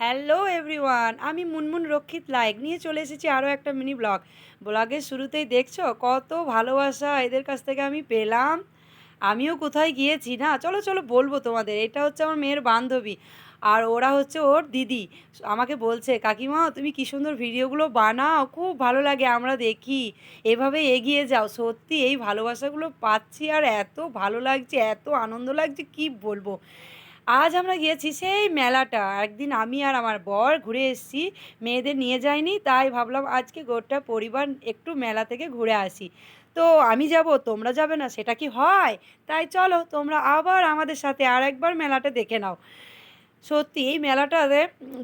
Hello everyone, আমি মুনমুন রক্ষিত like নিয়ে চলে এসেছি আরও একটা মিনি ব্লগ। ব্লগের শুরুতেই দেখছ কত ভালোবাসা এদের কাছ থেকে আমি পেলাম। আমিও কোথায় গিয়েছি না? চলো চলো বলব তোমাদের, এটা হচ্ছে আমার মেয়ের বান্ধবী আর ওরা হচ্ছে ওর দিদি। আমাকে বলছে, কাকিমা, তুমি কী সুন্দর ভিডিওগুলো বানাও, খুব ভালো লাগে, আমরা দেখি। এভাবে এগিয়ে যাও, সত্যি এই ভালোবাসাগুলো পাচ্ছি আর এত ভালো লাগছে, এত আনন্দ লাগছে, কি বলব? আজ আমরা গিয়েছি সেই মেলাটা। একদিন আমি আর আমার বর ঘুরে এসেছি, মেয়েদের নিয়ে যাইনি, তাই ভাবলাম আজকে গোটা পরিবার একটু মেলা থেকে ঘুরে আসি। তো আমি যাব, তোমরা যাবে না, সেটা কি হয়? তাই চলো, তোমরা আবার আমাদের সাথে আর একবার মেলাটা দেখে নাও। সত্যি এই মেলাটাতে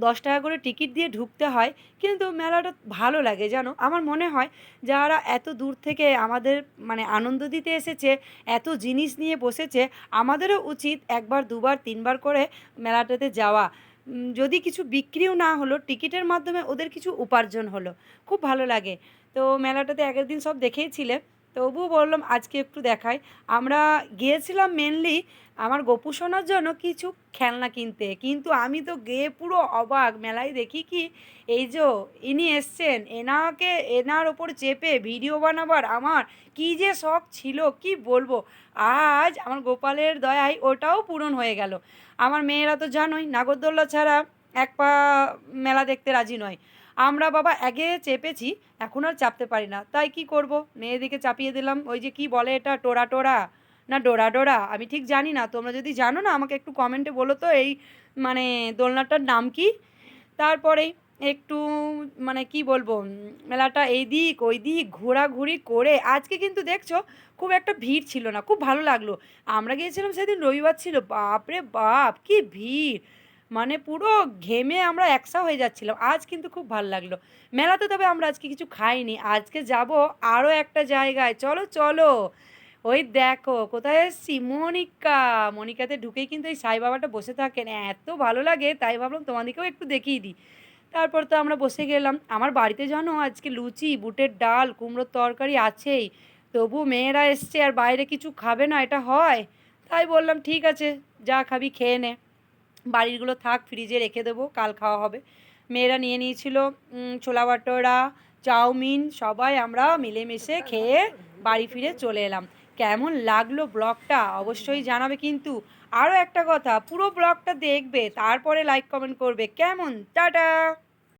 দশ টাকা করে টিকিট দিয়ে ঢুকতে হয়, কিন্তু মেলাটা ভালো লাগে, জানো? আমার মনে হয় যারা এত দূর থেকে আমাদের মানে আনন্দ দিতে এসেছে, এত জিনিস নিয়ে বসেছে, আমাদেরও উচিত একবার, দুবার, তিনবার করে মেলাটাতে যাওয়া। যদি কিছু বিক্রিও না হলো, টিকিটের মাধ্যমে ওদের কিছু উপার্জন হলো, খুব ভালো লাগে। তো মেলাটাতে আগের দিন সব দেখেইছিলে। তবুও বললাম, আজকে একটু দেখাই। আমরা গিয়েছিলাম মেনলি আমার গপু সোনার জন্য কিছু খেলনা কিনতে। কিন্তু আমি তো গিয়ে পুরো অবাক, মেলায় দেখি কি, এই যে ইনি এসছেন, এনাকে, এনার ওপর চেপে ভিডিও বানাবার আমার কি যে শখ ছিল, কি বলব? আজ আমার গোপালের দয়ায় ওটাও পূরণ হয়ে গেল। আমার মেয়েরা তো জানোই, নাগরদোল্লা ছাড়া এক পা মেলা দেখতে রাজি নয়। আমরা বাবা আগে চেপেছি, এখন আর চাপতে পারি না। তাই কি করব? মেয়েদিকে চাপিয়ে দিলাম। ওই যে কি বলে এটা? টোরা টোরা? না, ডোরা ডোরা? আমি ঠিক জানি না। তোমরা যদি জানো না, আমাকে একটু কমেন্টে বলো তো এই মানে দোলনাটার নাম কি? তারপরেই একটু মানে কি বলব? মেলাটা এই দিক, ওই দিক, ঘোরাঘুরি করে। আজকে কিন্তু দেখছ, খুব একটা ভিড় ছিল না। খুব ভালো লাগল। আমরা গিয়েছিলাম সেদিন রবিবার ছিল। বাপরে বাপ, কি ভিড়! মানে পুরো ঘেমে আমরা একসা হয়ে যাচ্ছিলাম। আজ কিন্তু খুব ভালো লাগল। মেলাতে তবে আমরা আজকে কিছু খাইনি। আজকে যাব আরও একটা জায়গায়। চলো চলো। ওই দেখো, কোথায় এসছি? মনিকা। মনিকাতে ঢুকেই কিন্তু এই সাই বাবাটা বসে থাকেন। এত ভালো লাগে, তাই ভাবলাম তোমাদেরকেও একটু দেখিয়ে দিই। তারপর তো আমরা বসে গেলাম। আমার বাড়িতে জানো, আজকে লুচি, বুটের ডাল, কুমড়োর তরকারি আছেই। তবু মেয়েরা এসছে আর বাইরে কিছু খাবে না, এটা হয়। তাই বললাম, ঠিক আছে, যা খাবি, খেয়ে নে। বাড়িরগুলো থাক, ফ্রিজে রেখে দেবো, কাল খাওয়া হবে। মেয়েরা নিয়ে নিয়েছিল ছোলা বাটোরা, চাউমিন, সবাই আমরা মিলেমিশে খেয়ে বাড়ি ফিরে চলে এলাম। কেমন লাগল ব্লগটা অবশ্যই জানাবে কিন্তু। আরও একটা কথা, পুরো ব্লগটা দেখবে, তারপরে লাইক কমেন্ট করবে। কেমন? টাটা!